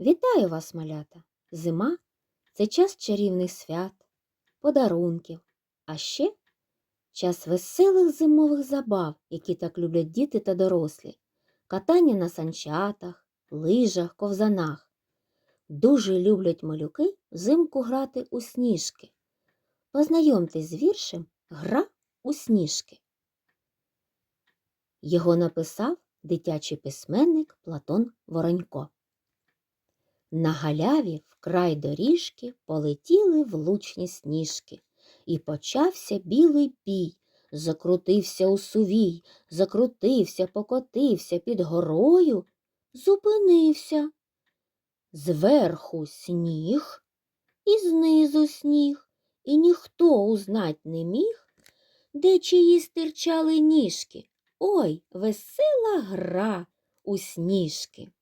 Вітаю вас, малята! Зима це час чарівних свят, подарунків, а ще час веселих зимових забав, які так люблять діти та дорослі, катання на санчатах, лижах, ковзанах. Дуже люблять малюки взимку грати у сніжки. Познайомтесь з віршем Гра у сніжки. Його написав дитячий письменник Платон Воронько. На галяві в край доріжки полетіли влучні сніжки, і почався білий пій, закрутився у сувій, закрутився, покотився під горою, зупинився. Зверху сніг, і знизу сніг, і ніхто узнать не міг, де чиї стирчали ніжки. Ой, весела гра у сніжки.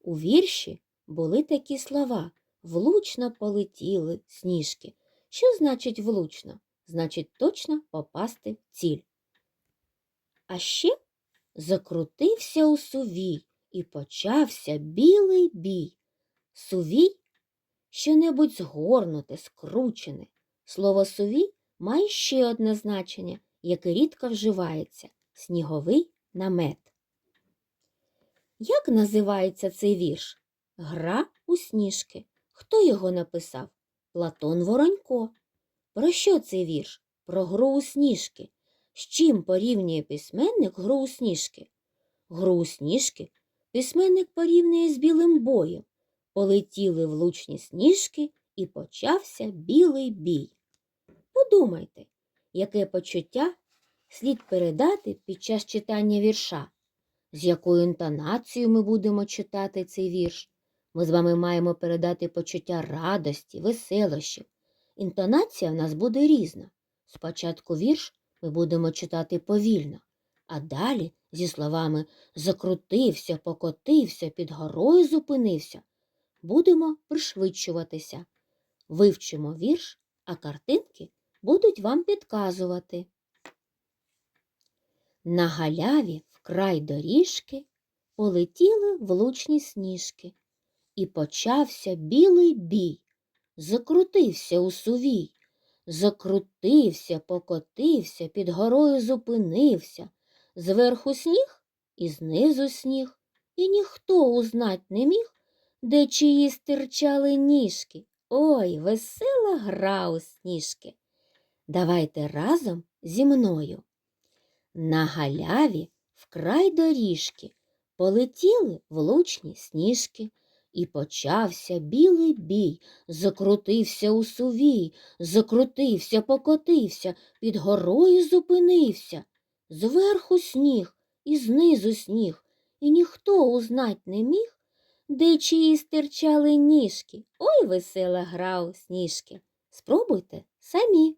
У вірші були такі слова влучно полетіли сніжки. Що значить влучно? Значить точно попасти в ціль. А ще закрутився у сувій і почався білий бій. Сувій що-небудь згорнуте, скручене. Слово сувій має ще одне значення, яке рідко вживається сніговий намет. Як називається цей вірш? Гра у сніжки. Хто його написав? Платон Воронько. Про що цей вірш? Про гру у сніжки. З чим порівнює письменник гру у сніжки? Гру у сніжки письменник порівнює з білим боєм. Полетіли влучні сніжки і почався білий бій. Подумайте, яке почуття слід передати під час читання вірша, з якою інтонацією ми будемо читати цей вірш. Ми з вами маємо передати почуття радості, веселощів. Інтонація в нас буде різна. Спочатку вірш ми будемо читати повільно, а далі зі словами закрутився, покотився, під горою зупинився, будемо пришвидшуватися. Вивчимо вірш, а картинки будуть вам підказувати. На галяві в край доріжки полетіли влучні сніжки. І почався білий бій, закрутився у сувій, закрутився, покотився, під горою зупинився, зверху сніг і знизу сніг, і ніхто узнать не міг, де чиї стирчали ніжки. Ой, весела гра у сніжки. Давайте разом зі мною. На галяві в край доріжки полетіли влучні сніжки. І почався білий бій, закрутився у сувій, закрутився, покотився, під горою зупинився. Зверху сніг і знизу сніг, і ніхто узнать не міг, де чиї стирчали ніжки. Ой, весела гра у сніжки. Спробуйте самі.